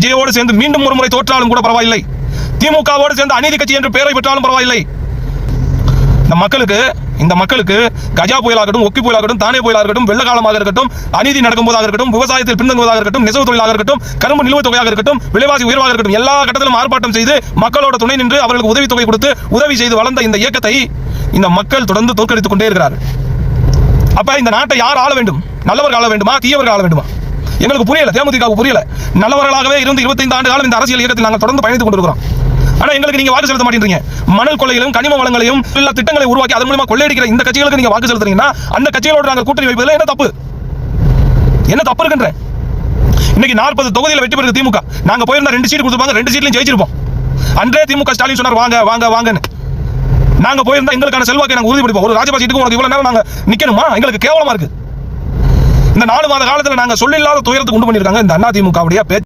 விஜயோடு சேர்ந்து மீண்டும் ஒரு முறை தோற்றாலும் கூட பரவாயில்லை. திமுகவோடு சேர்ந்து அநீதி கட்சி என்று பெயரை பெற்றாலும் பரவாயில்லை. இந்த மக்களுக்கு இந்த மக்களுக்கு கஜா புயலாகட்டும் ஒக்கி புயலாகட்டும் தானே புயலாக இருக்கட்டும் வெள்ள காலமாக இருக்கட்டும் அநீதி நடக்கும்போதாக இருக்கட்டும் விவசாயத்தில் பின்தங்குவதாக இருக்கட்டும் நெசவு தொழிலாக இருக்கட்டும் கரும்பு நிலுவைத் தொகையாக இருக்கட்டும் விலைவாசி உயர்வாக இருக்கட்டும் எல்லா கட்டத்திலும் ஆர்ப்பாட்டம் செய்து மக்களோட துணை நின்று அவர்களுக்கு உதவி தொகை கொடுத்து உதவி செய்து வளர்ந்த இந்த இயக்கத்தை இந்த மக்கள் தொடர்ந்து தோற்கடித்துக் கொண்டே இருக்கிறார்கள். அப்ப இந்த நாட்டை யார் ஆள வேண்டும்? நல்லவர்கள் ஆள வேண்டுமா? தீயவர்கள் ஆள வேண்டுமா? எங்களுக்கு புரியல தேமுதிக புரியல. நல்லவர்களாகவே இருந்து 25 ஆண்டு காலம் இந்த அரசியல் இயக்கத்தில் நாங்கள் தொடர்ந்து பயணித்துக் கொண்டிருக்கிறோம். ஆனா எங்களுக்கு நீங்க வாக்கு செலுத்த மாட்டேங்கிறீங்க மணல் கொள்ளையிலும் கனிம வளங்களையும் எல்லா திட்டங்களை உருவாக்கி அதன் மூலமா கொள்ளையடிக்கிற இந்த கட்சிகளுக்கு நீங்க வாக்கு செலுத்துறீங்கன்னா அந்த கட்சிகளோட நாங்கள் கூட்டணி வைப்பதில் என்ன தப்பு? என்ன தப்பு இருக்குன்றேன் இன்னைக்கு நாற்பது தொகுதியில் வெற்றி பெறுது திமுக. நாங்க போயிருந்தா ரெண்டு சீட் கொடுத்துருப்பாங்க ரெண்டு சீட்லையும் ஜெயிச்சிருப்போம். அன்றே திமுக ஸ்டாலின் சொன்னார் வாங்க வாங்க வாங்கன்னு. நாங்க போயிருந்தா எங்களுக்கான செல்வாக்கை நாங்க உறுதிப்படுப்போம் ஒரு ராஜபா சீட்டுக்கு உனக்கு இவ்வளவு நேரம் நாங்க நிக்கணுமா? எங்களுக்கு கேவலமா இருக்கு. இந்த நாலு மாத காலத்துல நாங்க சொல்லில்லாத துயரத்துக்கு உண்டு பண்ணிருக்காங்க இந்த அண்ணா திமுகவுடைய பேச்சு.